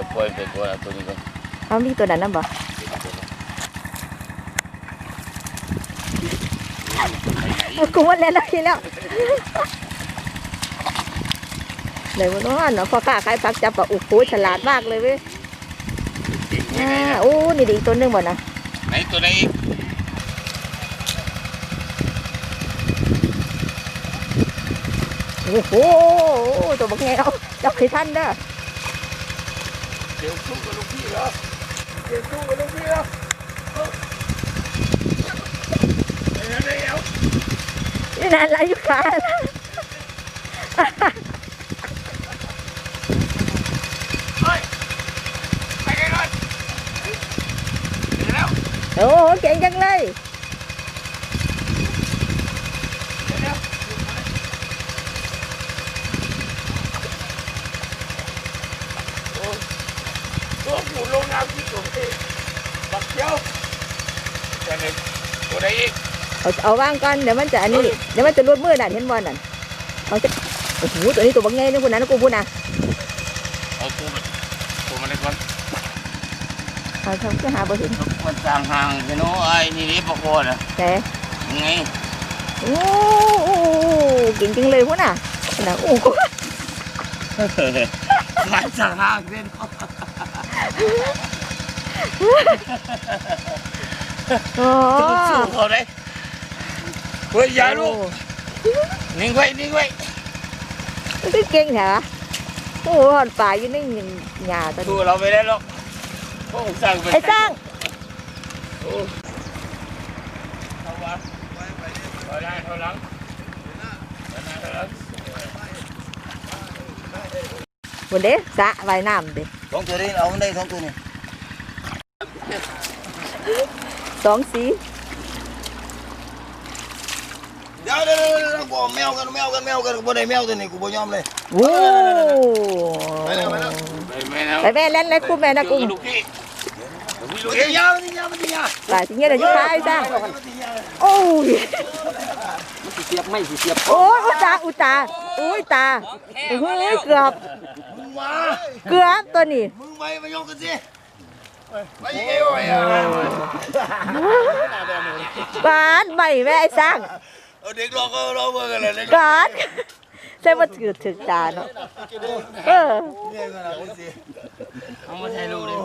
ดี๋ยวปล่อยไปก่อนเอาตัวนี้ก่อนเอามีตัวนั้นนำบ่กูว่าแล้วทีแล้วเดี๋ยวมันว่าเนาะพอค้าขายผักจับปะโอ้โหฉลาดมากเลยเว้ยเก่งยังอ่าไงนะโอ้นี่ดีอีกตัวหนึงบ่นะไหนตัวไหนอีกโอ้โหตัวบักแงเอาจับให้ทันเด้อเดี๋ยวสู้กับลูกพี่เหรอเดี๋ยวสู้กับลูกพี่เหรอเดี๋ยวเดี๋ยวนี่นานไรอยู่ขานะเฮ้ยไปไกลก่อ นเดี๋ยวแล้วโอ้โหเก่งจังเลย เดี๋ยวแล้วโอ้ตัวผู้ลงน้ำที่ตรงนี้บักเขียวตัวไหนตัวไหนอีก เอาเอาวางก่อนเดี๋ยวมันจะอันนี้เดี๋ยวมันจะรวดมือน่ะเห็นบ่นั่นเอาจะโอ้โหตัวนี้ตัวบักแงนี่คุณนะกูพูดนะเอาตัวมันตัวมันเล็กก่อนเอาทำจะหาบ่เห็นมันสร้างห่างไปโน้ไอ้นี่นี่ปะโคนอะแต่ยังไงโอ้โหเก่งจังเลยพูดน่ะนะโอ้โหมันสร้างห่างเส้นโอ้สู้เขาเลย เฮ้ยอย่าลูกนิ่งไว้นิ่งไว้มันก็เก่งแท้วะโอ้โหหอนป่าอยู่ในหญ้าตัวสู้นี้เราไม่ได้หรอกพวกสร้างไปไอ้สร้างโอ้เอาวะถอยหน้าถอยหลังถอยหน้าถอยหลังบนเด้สระว่ายน้ำเด้สองตัวนี้เอาได้สองตัวนี้สองสี เดี๋ยวเดี๋ยวเดี๋ยวกูแมวกันแมวกันแมวกันกูบ่ได้แมวตัวนี้กูบ่ยอมเลยโอ้ไปแล้วไปแล้วไปแม่นะไปแม่เล่นเลยคู่แม่นะกุ้งลูกพี่ลูกมันพี่จะยาวมันจะยาวมันจะยาวป่าสิเงี้ยเดี๋ยวจะพาไอ้สร้างมันจะยาวโอ้ยมันสิเสียบไม่สิเสียบโอ้ยอุยตาอุยตาอุ้ยตาเฮ้ยเกือบมึงมาเกือบตัวนี้มึงไปมายกกันสิไปยังไงวะอะบานใหม่แม่ไอ้สร้าง เอาเด็กรอก็รอเบิ่งกันเลยเด็กกานใช่ว่าถือถึกตาเนาะเออเนี่ยกันนะสิเอามาให้ลูกดิ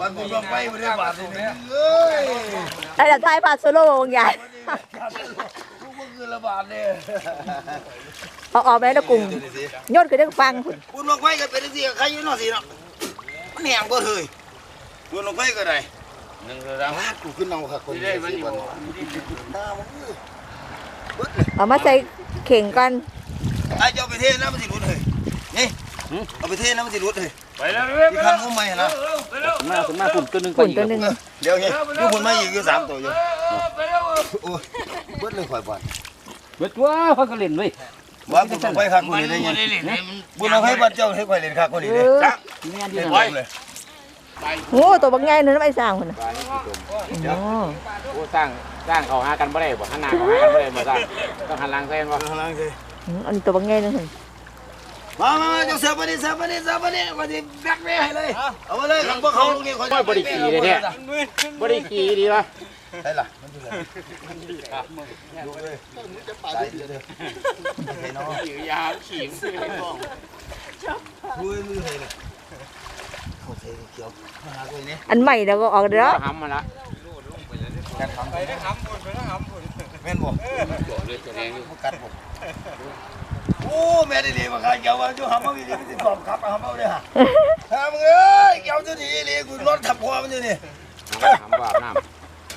วันมึงลงไปไม่ได้บาทเลยเอ้ยไอ้แต่ทายพาโซโล่วงใหญ่กูก็คือระบาดเลยเอาออกไปแล้วกุ้งโยนขึ้นเรื่องฟังคุณคุณลงไปกันเป็นสิใครอยู่นอกสิเนาะมันแหงก็เลยคุณลงไปก็ได้หนึ่งสองว้ากูขึ้นเอาค่ะคนที่ได้มันอยู่หน้ามัน เอ้ยเบิดเลยเอามาใส่เข่งก่อนไอ้เจ้าไปเทน้ำมันสิรุดเลยนี่เอาไปเทน้ำมันสิรุดเลยไปแล้วที่คันงุ้มไม่นะไปแล้วมาขึ้นมาฝุ่นตัวหนึงไปฝุ่นอีกตัวหนึ่งเดี๋ยวนี้ยูคนมาอีกอยู่สามตัวอยู่ไปแล้วโอ้ยเบิดเลยข่อยบ่อนเบิดว่าเขาก็เล่นเว้ยว่าบุญลงไปคักคนมันนี้ได้ยังไม่ได้เล่นมันบุญลงไปบัดเจ้าให้ข่อยเล่นคักคนนี้เอเลยอจักแม่นอยู่เล่นนั่นบ่เลยโอ้ตัวบางใหญ่หนูนะไอ้สร้างคนน่ะโอ้โอ้สร้าง สร้างเขาหากันบ่ได้บ่หันหน้าเขาหากันบ่ได้บ่สร้างต้องหันหลังใส่บ่ข้างล่างสิอืมอันนี้ตัวบางใหญ่นึงคนมามามาเจ้าเสือมาดิเสือมาดิเสือมาดิมาดิแบกแม่ให้เลย เอามาเลยพวกเขาลงนี่ข่อยบ่ได้ขี่เลยแท้บ่ได้ขี่ดีวะใช่ล่ะมันอยู่ไหนดูเลยตายเลยเห็นเนาะขี่ยาวขี่ไม่ได้บอกดูมือเลยเขาใส่เขียวมาหาตัวนี้อันใหม่เดี๋ยวก็ออกเด้อหำมันละ การทำไปได้ทำคนไปได้ทำคนแม่นบ่บอกเลยตัวแดงบ่กัดบ่โอ้แม่ได้ดีมาขายเกี่ยวว่าอยู่หำมามีดีมันสิตอบครับหำเอาเด้อฮะหามึงเอ้ยเกี่ยวจะดีเลยกูรถขับคอมันอยู่นี่หำว่าอาบน้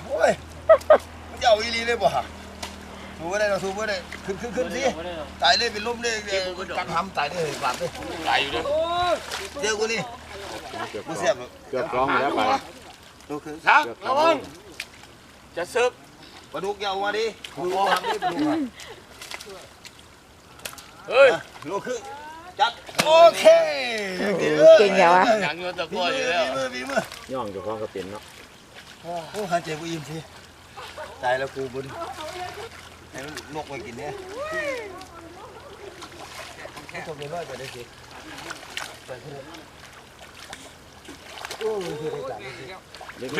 โอ้ยมันจะเอาอีหลีเลยบ่ฮะสู้บ่ได้เราสู้บ่ได้ขึ้นขึ้นขึ้นสิตายเลยเป็นลมเลยกัดหำตายเลยบาดเลยตายอยู่ด้วยเจอกูนี่ำเกือบกูเสียบแล้วเกือบร้องแล้วไปดูคือช้างระวัง จะซึกปลาดุกยาวมาดิดูทำดิปลาดุกเฮ้ยลูกคือจัดโอเคเก่งอย่างวะยังอยู่ตะมีกั่วมือยู่อแล้วมีมือมีมือย่องเจ้าของก็เป็นเนาะโอ้หันใจกูอิ่มสิตายแล้วกูบุญให้นกไปกินเนี่ยไม่ต้องไปร้อยไปได้สิไปเถอะ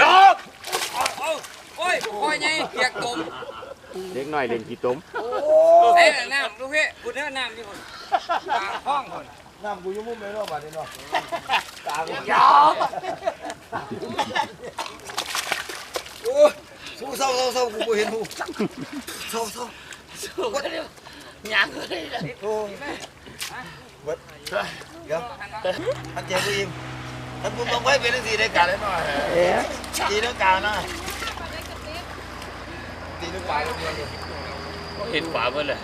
ยก โอ้ยโอ้ยไงเปียกตมเล็กน้อยเล่นกี่ต้มใส่น้ำลูกพี่กูเด้อน้ำที่คนปากห้องคนน้ำกูยุ่งมุ่งเลยเนาะบาดนี้เนาะตากูยกโอ้ยสู้เศร้าเศร้าเศร้ากูบ่เห็นหูเศร้าเศร้าสู้กันเลยยังเลยนะโอ้ยเบิดเดี๋ยวอันเจ็บกูอิ่มถ้ากูต้องไว้เป็นสีได้การเลยหน่อยเอ๊ะตีนักการนะ ตีนักปลาเลยเห็นฝาเพื่อนเลย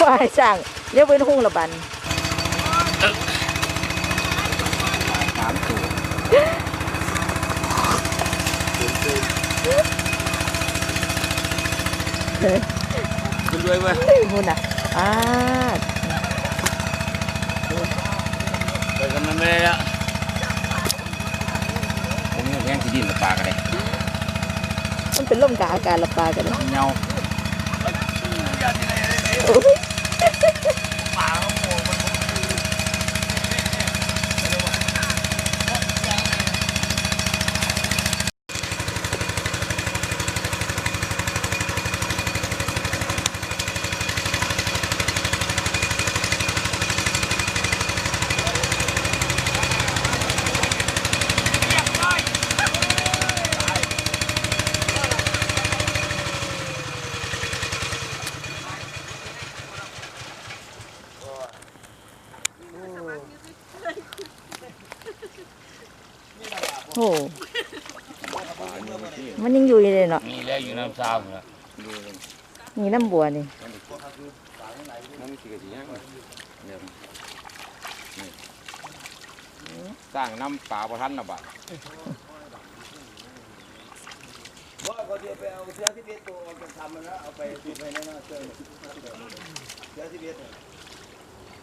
บ่ให้สร้างเรียกเว้นหุ่งละบันสามตัวคุณด้วยเว้ยเฮ้ยหุ่นอะอ่า มันไม่ได้แล้วผมยังแห้งที่ดินกับปลากันเลยมันเป็นลมกาอากาศละปลากันเลยเงา โหมันยังอยู่เลยเนาะมีแล้วอยู่น้ำซ้ำแล้วนี่น้ำบัวนี่น้ำสีกระสีย่างเดี๋ยวนี่สร้างน้ำปลาประทันนะบ่าว่าเขาจะไปเอาเสื้อที่เบ็ดตัวออกจากทำมันแล้วเอาไปดูไปนั่นนะเสื้อเสื้อที่เบ็ด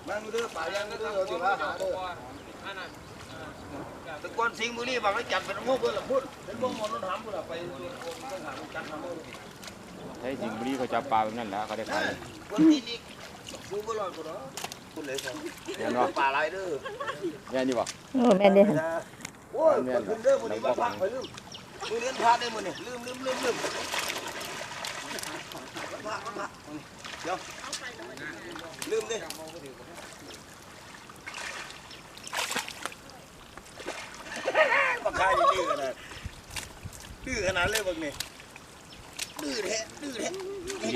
มันกูเด้อป่ายังกูเด้อเอาสิว่าหาเด้อ ตะกอนสิงห์บุรีบางแล้วจัดเป็นพวกเพื่อนละพุ่นเป็นพวกมอนนหามพุ่นละไปตัวคนต้องหาจัดทำเอาใช้จริงบุรีเขาจับปลาแบบนั้นแหล้วเขาได้ขายคนที่นี่กูบ่รอดกูเนาะคุณเลยสิเห็นบ่ป่าลายเด้อแย่นี่บ่โอ้แม่นเด้อโอ้ยขึ้นเด้อมื้อนี้มาพักไปลืมมื้อนี้พาได้มื้อนี้ลืมลืมลืมลืมมันพักมันพักเดี๋ยวลืมเด้ มาขายดื้อขนาดดื้อขนาดเลยบักนี่ดื้อแท้ดื้อแท้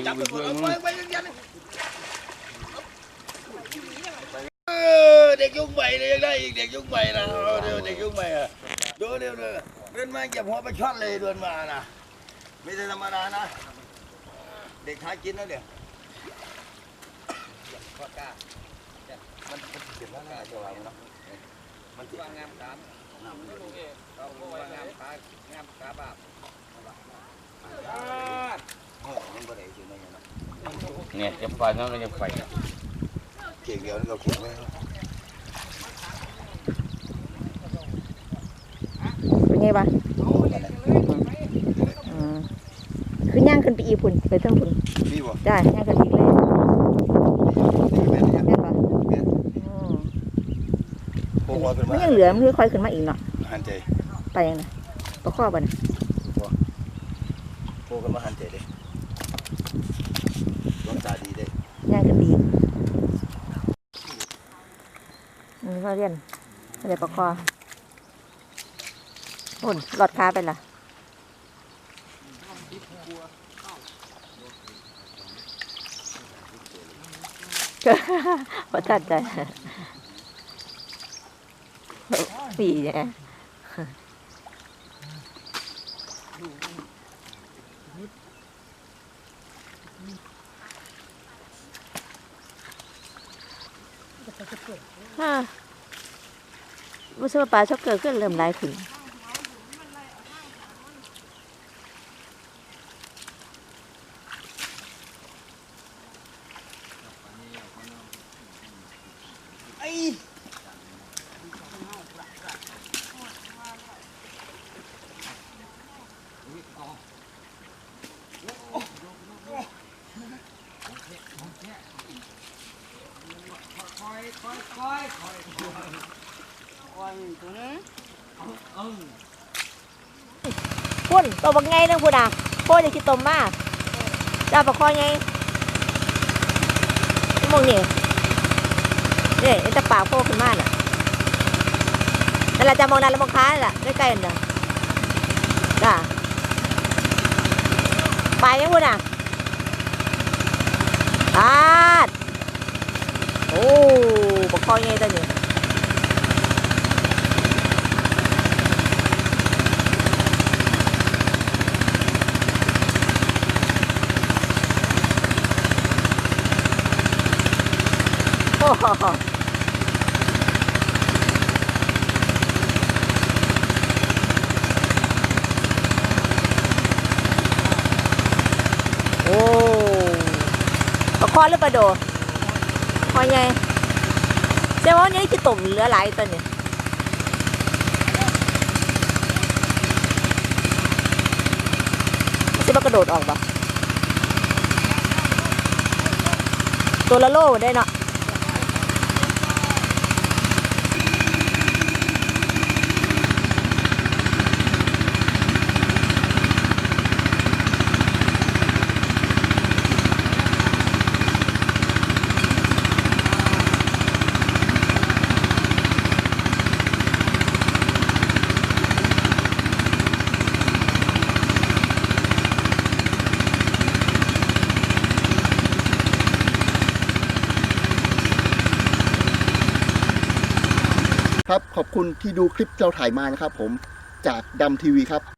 จับไปก่อนเอาไปไปยันเออเด็กยุคใหม่เลยยังได้อีกเด็กยุคใหม่นะเอาเดี๋ยวเด็กยุคใหม่อะดูเดี๋ยวเดี๋ยวเดินมาเก็บหัวไปช็อตเลยเดินมานะไม่ใช่ธรรมดานะ เด็กหากินนะเดี๋ยวมันเก็บแล้วนะจะวางเนาะมันวางงามตาม เนี่ยจะไปนั่นก็จะไปเก่งเดียวนี่เราเก่งไว้เป็นไงบ้างอืมคือย่างขึ้นไปอีพุ่นไปเทั้งพุ่นมีบ่จ้ย่างขึ้นไปอีกเลย นี่เป็นยัง แม่นปะอืม โค้งว่าเป็นมันมายังเหลือมันค่อยๆขึ้นมาอีกเนาะหันใจไปยังไงประคอบัดนโค้งกันมาหันใจเด้ดวงตาดีเด้ย่างขึ้นไปอีกอืมก็เรียนไม่ได้ประคอหุ่นหลอดขาไปละพอทัดใจ ปีเนี่ยฮ่ารู้สึกว่าปลาช็อกเกอร์ก็เริ่มหลายขึ้น พุ่นตัวบักไงนึงพุ่นอะโคตรจะคิดตมมากจ้าปลาคอไงชั่วโมงนี่เนี่ยไอ้ตะปากโผล่ขึ้นมาน่ะนั่นแหละจะมองนั่นแล้วมองค้าน่ะใกล้ๆนั่นน่ะจ้าไปยังพุ่นอะอาดโอ้ คอไงตัวนี้โอ้โหโอ้ปลาคอหรือปลาโดคอไง จ้าว่านี่คือตุ่มเหลือหลายตัวเนี่ยจะมากระโดดออกปะตัวละโลได้เนาะ ขอบคุณที่ดูคลิปเราถ่ายมานะครับผมจากดำทีวีครับ